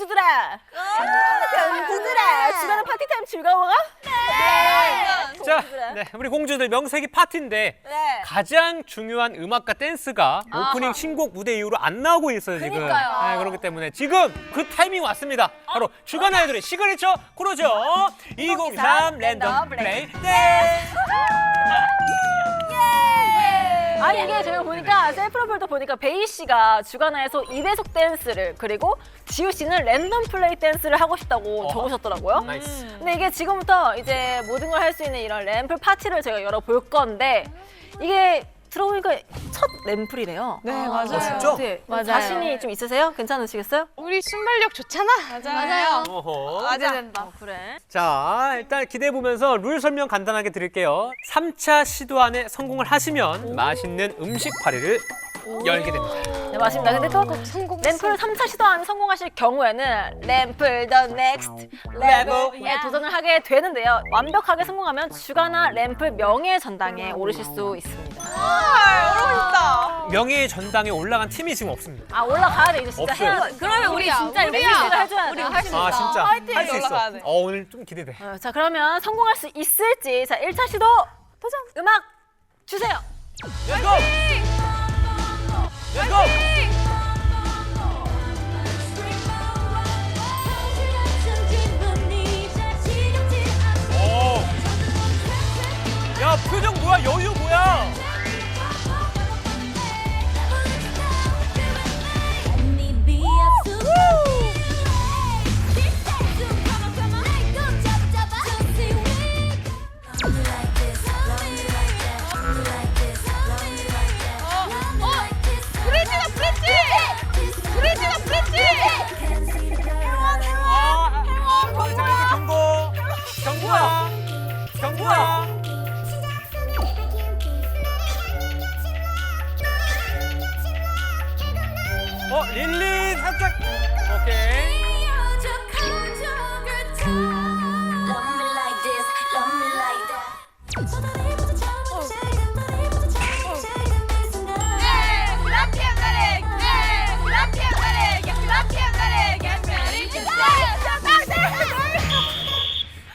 공주들아. 공주들아. 주간의 파티 타임 즐거워가? 네. 자, 공주들아. 네, 우리 공주들 명색이 파티인데 네. 가장 중요한 음악과 댄스가 오프닝. 신곡 무대 이후로 안 나오고 있어요 지금. 그러니까요. 네, 그렇기 때문에 지금 그 타이밍 왔습니다. 바로 주간 아이돌의 시그니처 코너죠. 2023 랜덤 플레이 댄스. 아니 이게 제가 보니까 셀프로볼도 보니까 베이 씨가 주간화에서 2배속 댄스를 그리고 지우 씨는 랜덤 플레이 댄스를 하고 싶다고 어허. 적으셨더라고요. 나이스. 근데 이게 지금부터 이제 모든 걸 할 수 있는 이런 램플 파티를 제가 열어볼 건데 이게 들어보니까 첫 램플이래요. 네, 맞아요. 어, 진짜? 네. 맞아요. 자신이 좀 있으세요? 괜찮으시겠어요? 우리 순발력 좋잖아. 맞아요. 어허. 기대된다. 어, 그래. 자, 일단 기대해 보면서 룰 설명 간단하게 드릴게요. 3차 시도 안에 성공을 하시면 맛있는 음식 파리를 열게 됩니다. 네, 맞습니다. 근데 또 성공. 램플 3차 시도 안 성공하실 경우에는 램플 더 넥스트 레벨에 도전을 하게 되는데요. 완벽하게 성공하면 주간화 램플 명예 전당에 오르실 수 있습니다. 명예의 전당에 올라간 팀이 지금 없습니다. 아 올라가야 돼 이제 진짜 없어요. 해야 돼. 그러면 우리 진짜 우리야. 해줘야 돼. 우리 할수 아. 진짜! 할 수 있어. 올라가야 돼. 어, 오늘 좀 기대돼. 어, 자 그러면 성공할 수 있을지 자 1차 시도 도전 음악 주세요. Go! Let's go! 오. 야, 표정 뭐야? 여유 뭐야? 어, 릴리 살짝. 오케이.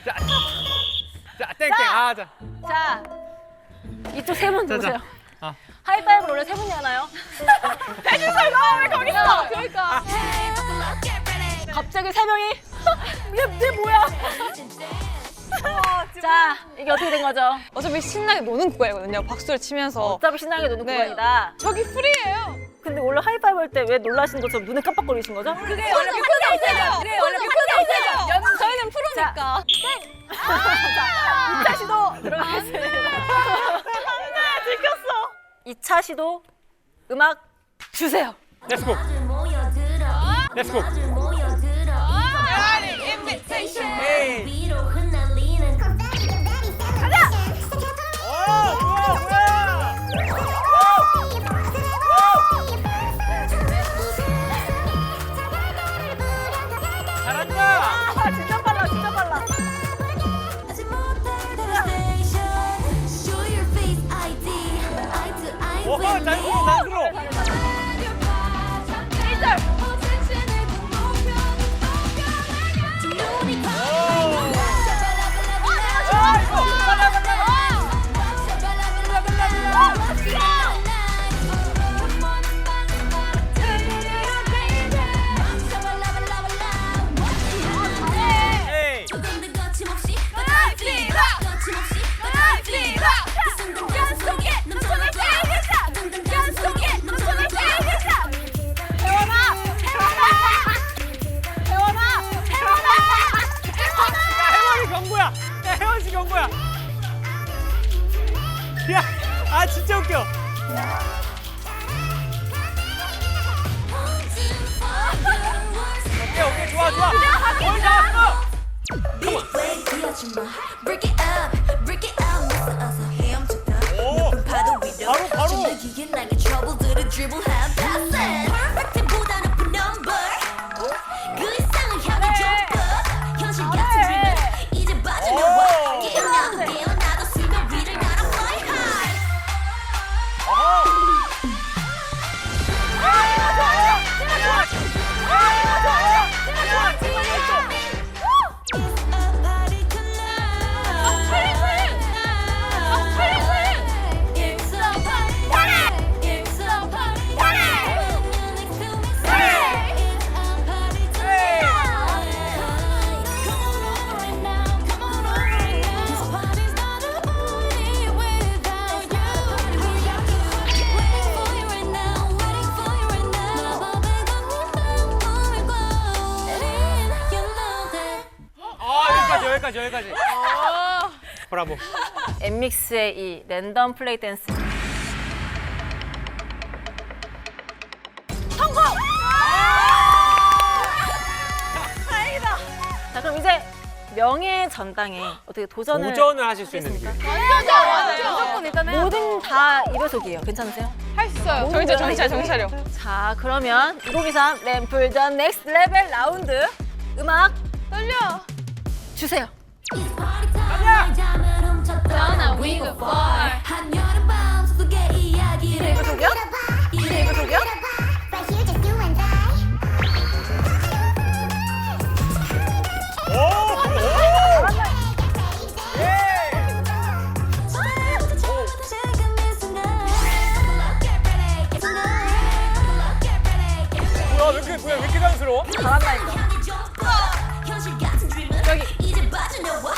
자, 자, 땡땡. 아, 자. 자 이쪽 세 분. 누구세요? 아. 하이파이브를 원래 세 분이 하나요? 너 갑자기 세 명이 얘, 얘 뭐야? 자 이게 어떻게 된 거죠? 어차피 신나게 노는 구간이거든요. 박수를 치면서. 어차피 신나게 노는 네. 구간이다. 저기 프리예요. 근데 원래 하이파이브 할 때 왜 놀라신 것처럼 눈에 깜빡거리신 거죠? 그게 원래 뮤크가 없어요. 그래 원래 뮤크가 없어요. 저희는 프로니까. 자, 2차 시도 들어가겠습니다. 네, 들켰어. 2차 시도 음악 주세요. 렛츠고. Let's go. 아, 진짜 빨라, 진짜 빨라. 어, 어, 어, 오호, 야, 아 진짜 웃겨. 오케이, 오케이, 좋아, 좋아. 거의 다 왔어. Break it up, break it up, 여기까지 여기까지. 브라보. 엠믹스의 이 랜덤 플레이 댄스. 성공! 다행이다. 자, 그럼 이제 명예 전당에 어떻게 도전을 도전을 하실 수 있는 기회. 무조건 일단은 뭐든 다 2배속이에요. 괜찮으세요? 할수 있어요. 정신 차려, 정신 차려, 정신 차려. 자, 그러면 2023 램플 전 넥스트 레벨 라운드 음악 떨려. 주세요. 이거? 이거. 뭐야 왜 이렇게 뭐야 왜 이렇게 자연스러워? dream을 이제 빠져 나와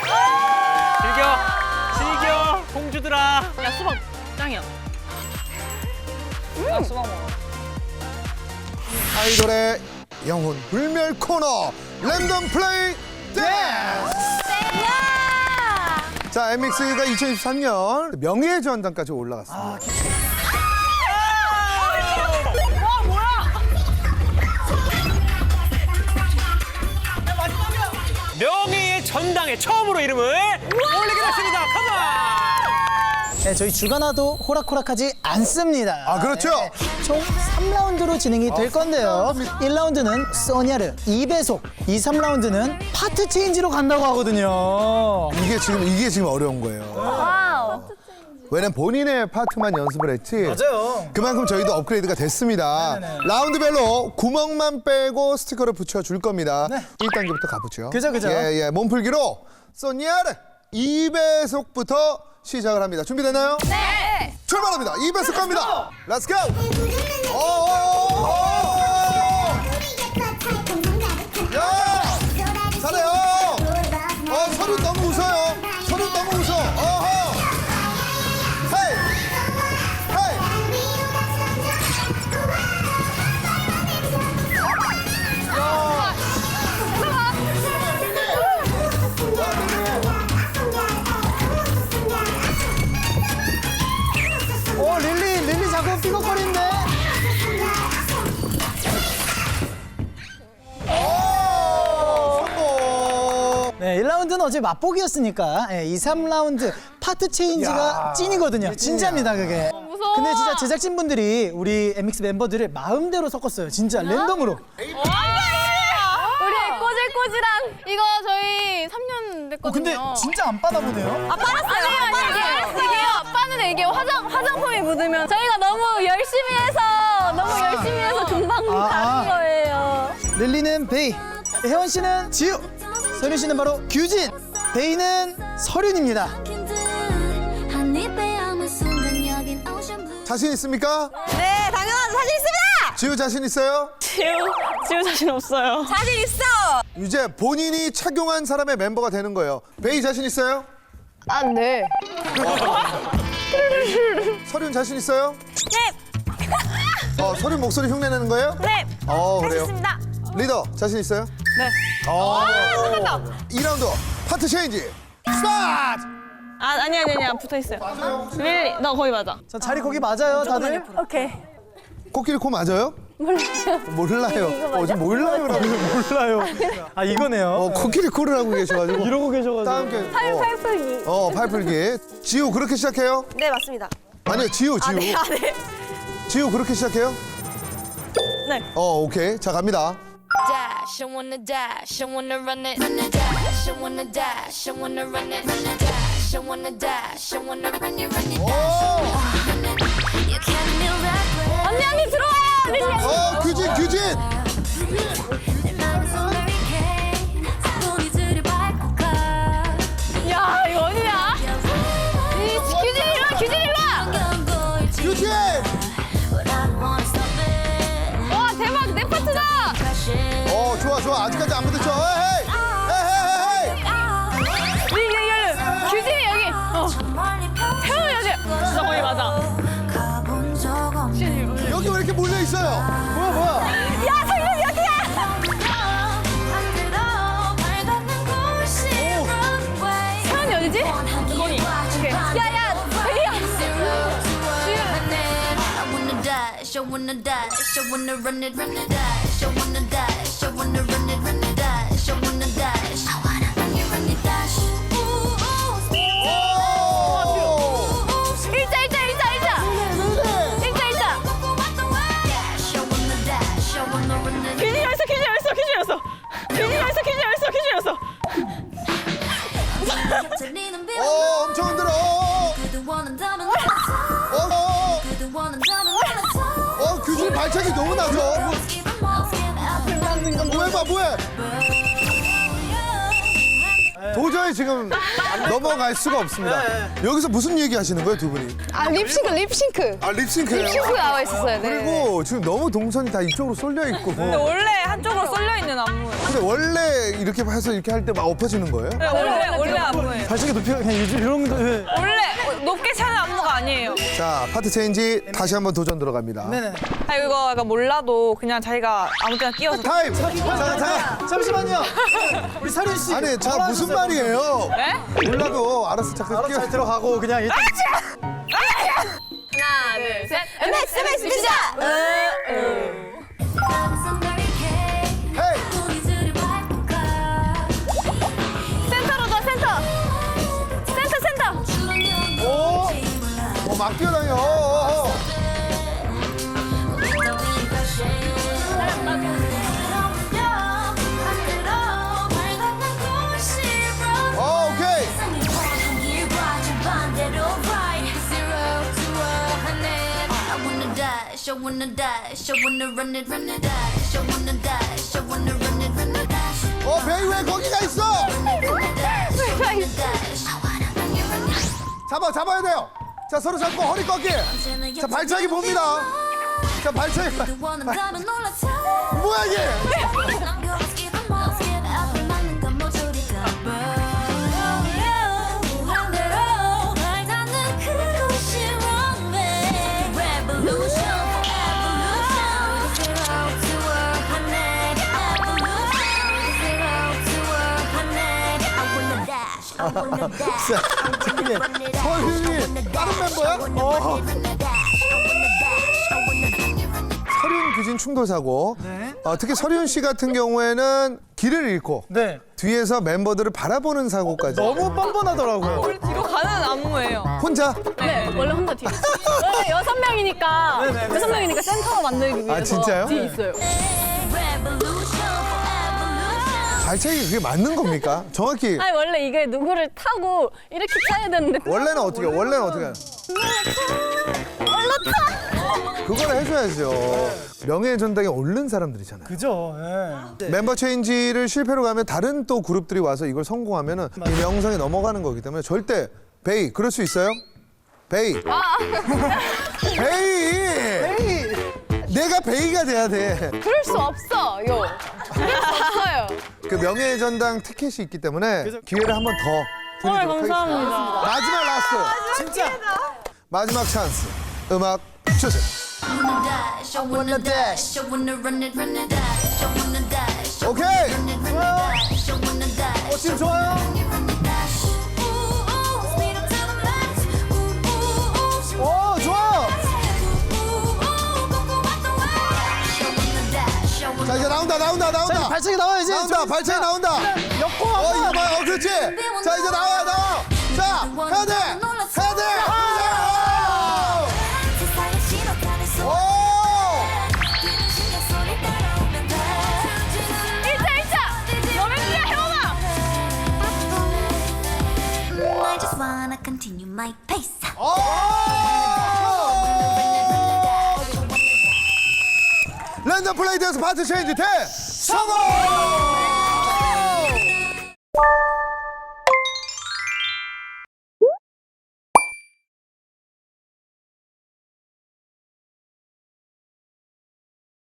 즐겨, 즐겨, 공주들아. 야, 수박 짱이야. 나 수박 먹어. 아이돌의 영혼 불멸 코너 랜덤 플레이 댄스 자 엠믹스가 2023년 명예의 전당까지 올라갔습니다 전당에 처음으로 이름을 올리게 됐습니다. 컴온! 네, 저희 주간화도 호락호락하지 않습니다. 아, 그렇죠. 네, 총 3라운드로 진행이 될 건데요. 1라운드는 소니아르 2배속, 2, 3라운드는 파트 체인지로 간다고 하거든요. 이게 지금 이게 지금 어려운 거예요. 왜냐면 본인의 파트만 연습을 했지 맞아요. 그만큼 저희도 업그레이드가 됐습니다 라운드별로 구멍만 빼고 스티커를 붙여줄 겁니다 네. 1단계부터 가보죠 그죠, 그죠. 예, 예. 몸풀기로 소니아르 2배속부터 시작을 합니다 준비됐나요? 네. 출발합니다. 2배속 갑니다. 렛츠 고! 야! 라운드는 어제 맛보기였으니까 예, 2, 3라운드 파트 체인지가 찐이거든요. 진짜입니다, 그게. 어, 무서워. 근데 진짜 제작진분들이 우리 MX 멤버들을 마음대로 섞었어요. 진짜 랜덤으로. 우리 꼬질꼬질한 이거 저희 3년 됐거든요. 어, 근데 진짜 안 받아보네요. 아, 빨았어요. 아니에요, 아니에요. 이게, 이게 빠는 이게 화장 화장품이 묻으면 저희가 너무 열심히 해서 너무 열심히 해서 아. 금방 아, 아. 가는 거예요. 릴리는 베이, 혜원 씨는 지우. 선윤 씨는 바로 규진, 베이는 서륜입니다. 자신 있습니까? 네 당연하죠 사진 있습니다. 지우 자신 있어요? 지우 지우 자신 없어요. 자신 있어. 이제 본인이 착용한 사람의 멤버가 되는 거예요. 베이 자신 있어요? 아 네. 서륜 자신 있어요? 네, 어, 서륜 목소리 흉내내는 거예요? 네, 어, 그래요. 했습니다. 리더 자신 있어요? 네. 어. 2라운드 파트 체인지 스타트! 아 아니 아니 아니 붙어 있어요. 릴리 너 거기 맞아. 자, 자리 거기 맞아요, 다들? 오케이. 코끼리 코 맞아요? 몰라요. 몰라요. 어, 지금 몰라요. 몰라요. 아, 이거네요. 어, 코끼리 코를 하고 계셔가지고. 이러고 계셔가지고. 다음 게. 팔팔풀기. 어, 팔풀기. 지우 그렇게 시작해요? 네, 맞습니다. 아니요, 지우, 지우. 네, 아, 네. 지우 그렇게 시작해요? 네. 어, 오케이. 자, 갑니다. dash, I wanna dash, I wanna run it, run it, dash, I wanna dash, I wanna run it, run it, dash, I wanna dash, I wanna run it, run it, 오! you can't be reckless. 언니 언니 들어와요 릴리. 어, 규진, 규진! 좋아. 아직까지 안 부딪혀. 헤이! 헤이! 릴리 릴리 규진이 여기. 어. 태훈이 어디? 너 거기 맞아. 여기 왜 이렇게 몰려 있어요? 뭐야, 뭐야? 야 성윤 여기야. 태훈이 어디지? 야야. I wanna dash, I wanna dash, I wanna run it, run it, dash, 어, 엄청 흔들어. 어, 어, 어. 어, 규진 발차기 너무 나죠? Give 'em all, give everything. 뭐해 봐, 뭐해? 도저히 지금 넘어갈 수가 없습니다. 여기서 무슨 얘기 하시는 거예요, 두 분이? 아 립싱크 립싱크. 아, 립싱크예요? 립싱크 나와 있었어요. 네. 그리고 지금 너무 동선이 다 이쪽으로 쏠려 있고. 원래 한쪽으로 쏠려 있는 안무예요. 근데 원래 이렇게 해서 이렇게 할 때 막 엎어지는 거예요? 원래 원래 안무예요. 발차기 높이 그냥 이- 이런 거. 네. 원래 높게 차는 안무가 아니에요. 자, 파트 체인지 다시 한번 도전 들어갑니다. 네네. 아 이거 약간 몰라도 그냥 자기가 아무 때나 끼워서 타임! 자, 타임! 잠시만요. 우리 서륜 씨. 아니, 자, 뭐라 무슨? 말이에요? 네? 몰라도 알아서 잠깐 알아서 끼워. 잘 들어가고 그냥 일단 하나 둘 셋 MX MX 미자. Love is wanna dash, I wanna run it, run it, dash. I wanna dash, I wanna run it, run it, dash. 어, 베이 왜 거기가 있어? Run it, dash. I wanna dash. I wanna run it, run it. 잡아, 잡아야 돼요. 자, 서로 잡고 허리 꺾기. 자, 발차기 봅니다. 자, 발차기. 그 원한다면 놀라서. 뭐야, 이게? Out. 서윤이 다른 멤버야? 어. 서륜 규진 충돌 사고. 네. 어, 특히 서륜 씨 같은 경우에는 길을 잃고 네. 뒤에서 멤버들을 바라보는 사고까지. 너무 뻔뻔하더라고요. 뒤로 가는 안무예요. 혼자? 네, 원래 혼자 뒤에. 원래 여섯 명이니까 여섯 명이니까 센터로 만들기 위해서 아, 진짜요? 뒤에 있어요. 발차기 그게 맞는 겁니까? 정확히 아니 원래 이게 누구를 타고 이렇게 타야 되는데 원래는 어떻게 해요? 원래는 어떻게 해요? 그걸 해줘야죠. 명예의 전당에 오른 사람들이잖아요. 그죠. 예. 멤버 체인지를 실패로 가면 다른 또 그룹들이 와서 이걸 성공하면은 이 명성이 넘어가는 거기 때문에 절대 베이 그럴 수 있어요? 베이. 베이. 내가 베이가 돼야 돼. 그럴 수 없어 요. 그럴 수 없어요. 그 명예의 전당 티켓이 있기 때문에 기회를 한 번더 드리도록 하겠습니다. 마지막 라스트. 진짜. 마지막 찬스. 음악 주세요. 오케이. dash, 어, 지금 좋아요. 자 이제 나온다 나온다 자, 나온다. 발차기 나와야지. 나온다 좀 발차기 나온다. 엮고 어 이거. 봐요. 어, 그렇지. 자 이제 나와 나와. 자. 해야 돼. 대에서 파트 체인지 대 성공!